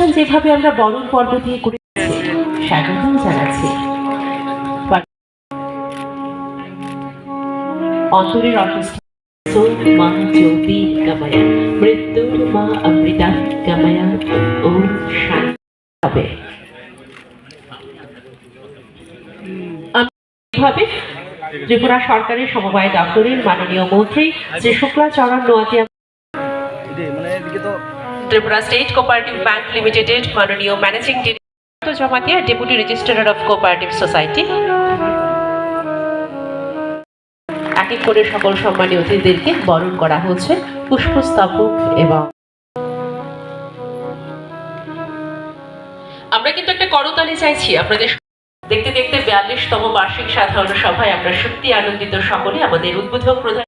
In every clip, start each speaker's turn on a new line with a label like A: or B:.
A: অনুষ্ঠান যেভাবে আমরা বরণ পর্ব দিয়ে করে স্বাগত জানাচ্ছি। অন্তরের অসুস্থ মৃত্যুর মা অমৃতা গামায়া ও হবে। ত্রিপুরা সরকারের সমবায় দপ্তরের মাননীয় মন্ত্রী Shri Shuklacharan Noatia Tripura state cooperative bank লিমিটেডের মাননীয় managing director Jamatia, deputy registrar of cooperative society. এক এক করে সকল সম্মানী অতিথিদেরকে বরণ করা হচ্ছে পুষ্পস্তবক এবং আমরা কিন্তু একটা করতালি চাইছি, আপনাদের দেখতে দেখতে বিয়াল্লিশতম বার্ষিক সাধারণ সভায় আমরা সত্যি আনন্দিত সকলে, আমাদের উদ্বোধক প্রধান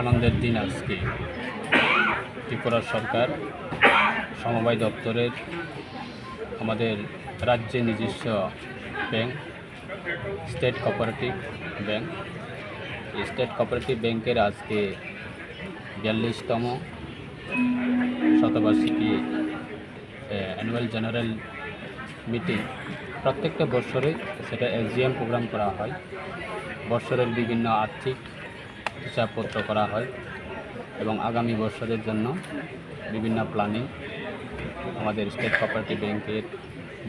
B: আনন্দের দিন আজকে। ত্রিপুরা সরকার, সমবায় দপ্তরের আমাদের রাজ্যে নিজস্ব bank, state cooperative bank. State cooperative ব্যাংকের আজকে বিয়াল্লিশতম শতবার্ষিকী অ্যানুয়াল জেনারেল মিটিং প্রত্যেকটা বছরে সেটা এসজিএম প্রোগ্রাম করা হয়। বছরের বিভিন্ন আর্থিক হিসাবপত্র করা হয়। এবং আগামী বছরের জন্য বিভিন্ন প্ল্যানিং আমাদের স্টেট কোঅপারেটিভ ব্যাংকের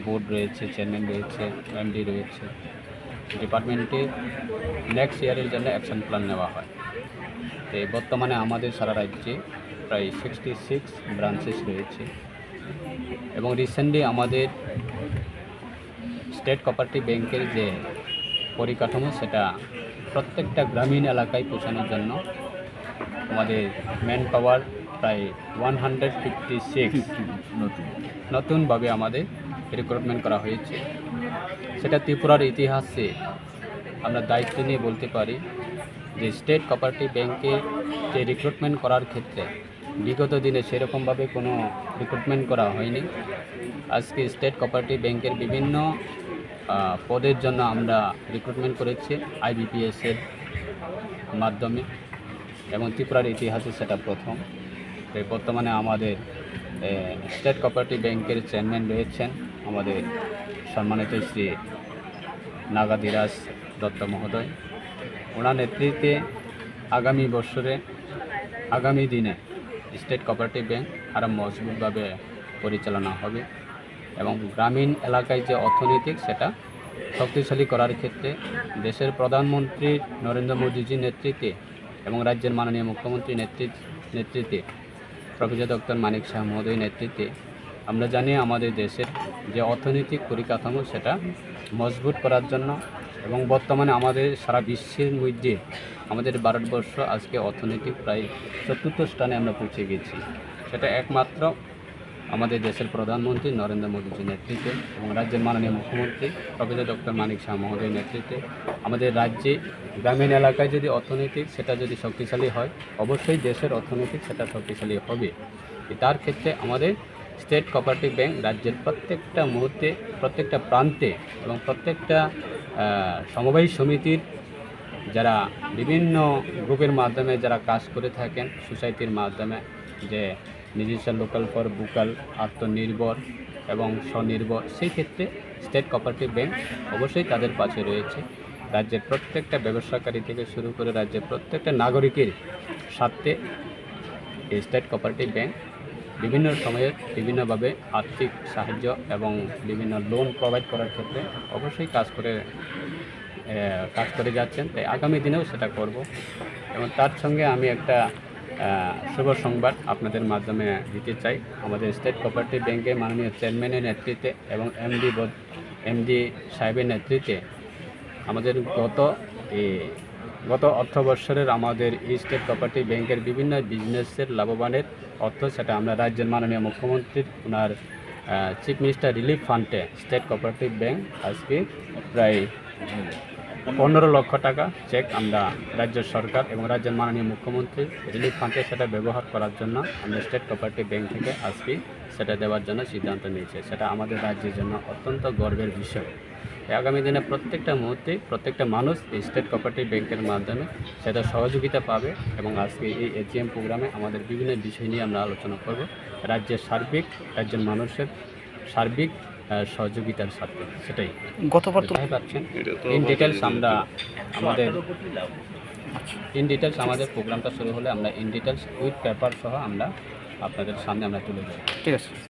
B: বোর্ড রয়েছে চেয়ারম্যান রয়েছে এমডি রয়েছে। ডিপার্টমেন্টে নেক্সট ইয়ারের জন্য অ্যাকশন প্ল্যান নেওয়া হয়। তো বর্তমানে আমাদের সারা রাজ্যে প্রায় সিক্সটি সিক্স ব্রাঞ্চেস রয়েছে। এবং রিসেন্টলি আমাদের স্টেট কোঅপারেটিভ ব্যাংকের যে পরিকাঠামো, সেটা প্রত্যেকটা গ্রামীণ এলাকায় পৌঁছানোর জন্য আমাদের ম্যান পাওয়ার প্রায় ওয়ান হান্ড্রেড ফিফটি সিক্স
C: নতুন।
B: নতুনভাবে আমাদের রিক্রুটমেন্ট করা হয়েছে। সেটা ত্রিপুরার ইতিহাসে আমরা দায়িত্ব নিয়ে বলতে পারি যে স্টেট কোঅপারেটিভ ব্যাংকে যে রিক্রুটমেন্ট করার ক্ষেত্রে বিগত দিনে সেরকমভাবে কোনো রিক্রুটমেন্ট করা হয়নি। আজকে স্টেট কোঅপারেটিভ ব্যাংকের বিভিন্ন পদের জন্য আমরা রিক্রুটমেন্ট করেছি আইবিপিএসের মাধ্যমে। এবং ত্রিপুরার ইতিহাসে সেটা প্রথম। বর্তমানে আমাদের স্টেট কোঅপারেটিভ ব্যাংকের চেয়ারম্যান রয়েছেন আমাদের সম্মানিত শ্রী নাগাদিরাজ দত্ত মহোদয়। ওনার নেতৃত্বে আগামী বছরে, আগামী দিনে স্টেট কোঅপারেটিভ ব্যাংক আরও মজবুতভাবে পরিচালনা হবে এবং গ্রামীণ এলাকায় যে অর্থনৈতিক সেটা শক্তিশালী করার ক্ষেত্রে দেশের প্রধানমন্ত্রী নরেন্দ্র মোদীজির নেতৃত্বে এবং রাজ্যের মাননীয় মুখ্যমন্ত্রী নেতৃত্ব নেতৃত্বে প্রফেসর ডক্টর মানিক শাহ মহোদয় নেতৃত্বে আমরা জানি আমাদের দেশের যে অর্থনৈতিক পরিকাঠামো সেটা মজবুত করার জন্য এবং বর্তমানে আমাদের সারা বিশ্বের মধ্যে আমাদের ভারতবর্ষ আজকে অর্থনৈতিক প্রায় চতুর্থ স্থানে আমরা পৌঁছে গেছি। সেটা একমাত্র আমাদের দেশের প্রধানমন্ত্রী নরেন্দ্র মোদীজির নেতৃত্বে এবং রাজ্যের মাননীয় মুখ্যমন্ত্রী প্রফেসর ডক্টর মানিক শাহ মহোদয়ের নেতৃত্বে আমাদের রাজ্যে গ্রামীণ এলাকায় যদি অর্থনৈতিক সেটা যদি শক্তিশালী হয়, অবশ্যই দেশের অর্থনৈতিক সেটা শক্তিশালী হবে। তার ক্ষেত্রে আমাদের স্টেট কোঅপারেটিভ ব্যাংক রাজ্যের প্রত্যেকটা মুহূর্তে, প্রত্যেকটা প্রান্তে এবং প্রত্যেকটা সমবায় সমিতির যারা বিভিন্ন গ্রুপের মাধ্যমে যারা কাজ করে থাকেন, সোসাইটির মাধ্যমে যে নিজস্ব লোকাল ফর বুকাল আত্মনির্ভর এবং স্বনির্ভর সেই ক্ষেত্রে স্টেট কোঅপারেটিভ ব্যাংক অবশ্যই তাদের পাশে রয়েছে। রাজ্যের প্রত্যেকটা ব্যবসাকারী থেকে শুরু করে রাজ্যের প্রত্যেকটা নাগরিকের স্বার্থে এই স্টেট কোঅপারেটিভ ব্যাংক বিভিন্ন সময়ে বিভিন্নভাবে আর্থিক সাহায্য এবং বিভিন্ন লোন প্রোভাইড করার ক্ষেত্রে অবশ্যই কাজ করে কাজ করে যাচ্ছেন। তাই আগামী দিনেও সেটা করব। এবং তার সঙ্গে আমি একটা শুভ সংবাদ। আপনাদের মাধ্যমে দিতে চাই। আমাদের স্টেট কোঅপারেটিভ ব্যাংকের মাননীয় চেয়ারম্যানের নেতৃত্বে এবং এমডি এমডি সাহেবের নেতৃত্বে আমাদের গত গত অর্থ বৎসরের আমাদের স্টেট কোঅপারেটিভ ব্যাংকের বিভিন্ন বিজনেসের লাভবানের অর্থ সেটা আমরা রাজ্যের মাননীয় মুখ্যমন্ত্রীর ওনার চিফ মিনিস্টার রিলিফ ফান্ডে স্টেট কোঅপারেটিভ ব্যাংক আজকে প্রায় পনেরো লক্ষ টাকা চেক আমরা রাজ্য সরকার এবং রাজ্যের মাননীয় মুখ্যমন্ত্রী রিলিফ ফান্ডে সেটা ব্যবহার করার জন্য আমরা স্টেট কোঅপারেটিভ ব্যাংক থেকে আজকে সেটা দেওয়ার জন্য সিদ্ধান্ত নিয়েছে। সেটা আমাদের রাজ্যের জন্য অত্যন্ত গর্বের বিষয়। আগামী দিনে প্রত্যেকটা মুহূর্তে প্রত্যেকটা মানুষ এই স্টেট কোঅপারেটিভ ব্যাংকের মাধ্যমে সেটা সহযোগিতা পাবে এবং আজকে এই এজিএম প্রোগ্রামে আমাদের বিভিন্ন বিষয় নিয়ে আমরা আলোচনা করব। রাজ্যের সার্বিক, রাজ্যের মানুষের সার্বিক সহযোগিতার সাথে সেটাই।
C: গতবার তো
B: পাচ্ছেন? ইন ডিটেলস আমরা আমাদের ইন ডিটেলস আমাদের প্রোগ্রামটা শুরু হলে আমরা ইন ডিটেলস উইথ পেপার সহ আমরা আপনাদের সামনে আমরা তুলে দেবো
C: ঠিক আছে।